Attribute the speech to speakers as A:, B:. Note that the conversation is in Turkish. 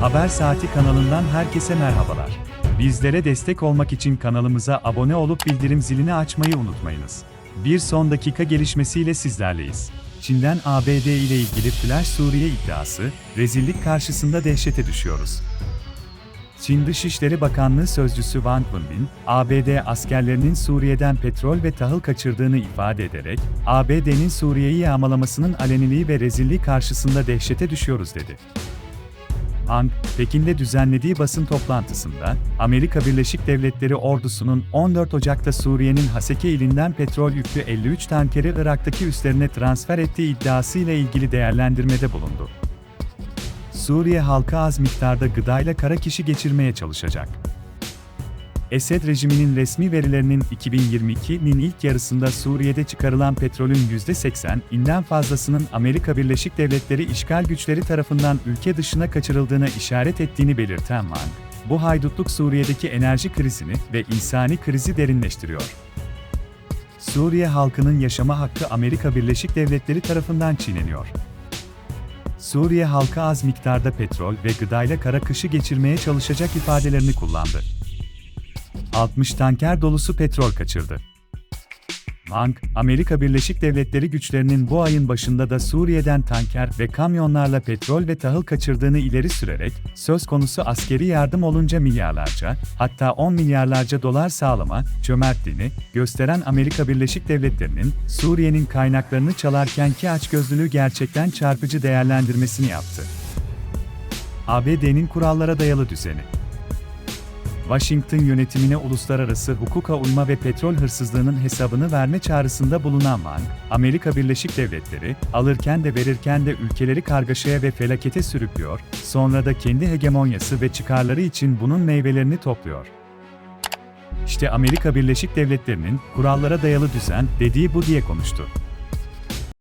A: Haber Saati kanalından herkese merhabalar. Bizlere destek olmak için kanalımıza abone olup bildirim zilini açmayı unutmayınız. Bir son dakika gelişmesiyle sizlerleyiz. Çin'den ABD ile ilgili Flash Suriye iddiası, rezillik karşısında dehşete düşüyoruz. Çin Dışişleri Bakanlığı Sözcüsü Wang Wenbin, ABD askerlerinin Suriye'den petrol ve tahıl kaçırdığını ifade ederek, ABD'nin Suriye'yi yağmalamasının aleniliği ve rezilliği karşısında dehşete düşüyoruz dedi. Ang, Pekin'de düzenlediği basın toplantısında, Amerika Birleşik Devletleri ordusunun 14 Ocak'ta Suriye'nin Haseke ilinden petrol yüklü 53 tankeri Irak'taki üslerine transfer ettiği iddiasıyla ilgili değerlendirmede bulundu. Suriye halkı az miktarda gıdayla kara kişi geçirmeye çalışacak. Esed rejiminin resmi verilerinin 2022'nin ilk yarısında Suriye'de çıkarılan petrolün %80'inden fazlasının Amerika Birleşik Devletleri işgal güçleri tarafından ülke dışına kaçırıldığına işaret ettiğini belirten Wang, bu haydutluk Suriye'deki enerji krizini ve insani krizi derinleştiriyor. Suriye halkının yaşama hakkı Amerika Birleşik Devletleri tarafından çiğneniyor. Suriye halkı az miktarda petrol ve gıdayla kara kışı geçirmeye çalışacak ifadelerini kullandı. 60 tanker dolusu petrol kaçırdı. Wang, Amerika Birleşik Devletleri güçlerinin bu ayın başında da Suriye'den tanker ve kamyonlarla petrol ve tahıl kaçırdığını ileri sürerek, söz konusu askeri yardım olunca milyarlarca, hatta 10 milyarlarca dolar sağlama, cömertliğini gösteren Amerika Birleşik Devletleri'nin, Suriye'nin kaynaklarını çalarkenki açgözlülüğü gerçekten çarpıcı değerlendirmesini yaptı. ABD'nin kurallara dayalı düzeni Washington yönetimine uluslararası hukuka uyma ve petrol hırsızlığının hesabını verme çağrısında bulunan Wang, Amerika Birleşik Devletleri, alırken de verirken de ülkeleri kargaşaya ve felakete sürüklüyor, sonra da kendi hegemonyası ve çıkarları için bunun meyvelerini topluyor. İşte Amerika Birleşik Devletleri'nin kurallara dayalı düzen dediği bu diye konuştu.